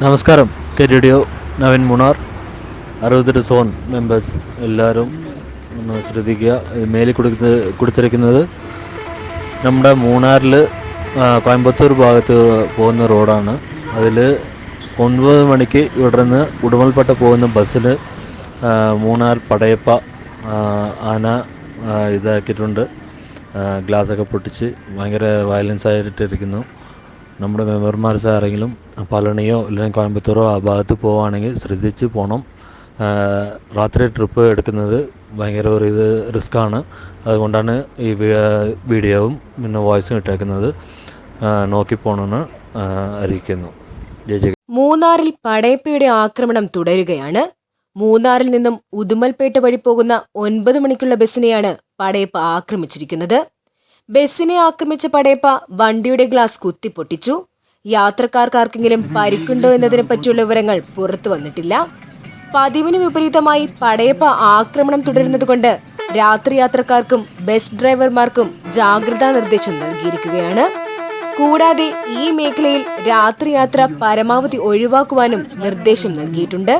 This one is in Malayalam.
നമസ്കാരം. കെ റേഡിയോ നവീൻ മുണാർ അറുപത്തെട്ട് സോൺ മെമ്പേഴ്സ് എല്ലാവരും ഒന്ന് ശ്രദ്ധിക്കുക. മേലിൽ കൊടുക്ക കൊടുത്തിരിക്കുന്നത് നമ്മുടെ മൂന്നാറിൽ കോയമ്പത്തൂർ ഭാഗത്ത് പോകുന്ന റോഡാണ്. അതിൽ ഒൻപത് മണിക്ക് ഇവിടെ നിന്ന് ഉടുമൽപേട്ട പോകുന്ന ബസ്സിൽ മൂന്നാർ പടയപ്പ ആന ഇതാക്കിയിട്ടുണ്ട്. ഗ്ലാസ്സൊക്കെ പൊട്ടിച്ച് ഭയങ്കര വയലൻസ് ആയിട്ടിരിക്കുന്നു നമ്മുടെ മെമ്പർമാർ ആരെങ്കിലും പളനിയോ അല്ലെങ്കിൽ കോയമ്പത്തൂരോ ആ ഭാഗത്ത് പോവുകയാണെങ്കിൽ ശ്രദ്ധിച്ച് പോകണം. രാത്രി ട്രിപ്പ് എടുക്കുന്നത് ഭയങ്കര ഒരു ഇത് റിസ്ക്കാണ് അതുകൊണ്ടാണ് ഈ വീഡിയോവും പിന്നെ വോയിസും ഇട്ടേക്കുന്നത്. നോക്കി പോകണമെന്ന് അറിയിക്കുന്നു. മൂന്നാറിൽ പടയപ്പയുടെ ആക്രമണം തുടരുകയാണ്. മൂന്നാറിൽ നിന്നും ഉദുമൽപേട്ട വഴി പോകുന്ന ഒൻപത് മണിക്കുള്ള ബസ്സിനെയാണ് പടയപ്പ ആക്രമിച്ചിരിക്കുന്നത്. ബസ്സിനെ ആക്രമിച്ച പടയപ്പ വണ്ടിയുടെ ഗ്ലാസ് കുത്തിപ്പൊട്ടിച്ചു. യാത്രക്കാർക്കാർക്കെങ്കിലും പരിക്കുണ്ടോ എന്നതിനെ പറ്റിയുള്ള വിവരങ്ങൾ പുറത്തു വന്നിട്ടില്ല. പതിവിന് വിപരീതമായി പടയപ്പ ആക്രമണം തുടരുന്നതുകൊണ്ട് രാത്രി യാത്രക്കാർക്കും ബസ് ഡ്രൈവർമാർക്കും ജാഗ്രതാ നിർദ്ദേശം നൽകിയിരിക്കുകയാണ്. കൂടാതെ ഈ മേഖലയിൽ രാത്രി യാത്ര പരമാവധി ഒഴിവാക്കുവാനും നിർദ്ദേശം നൽകിയിട്ടുണ്ട്.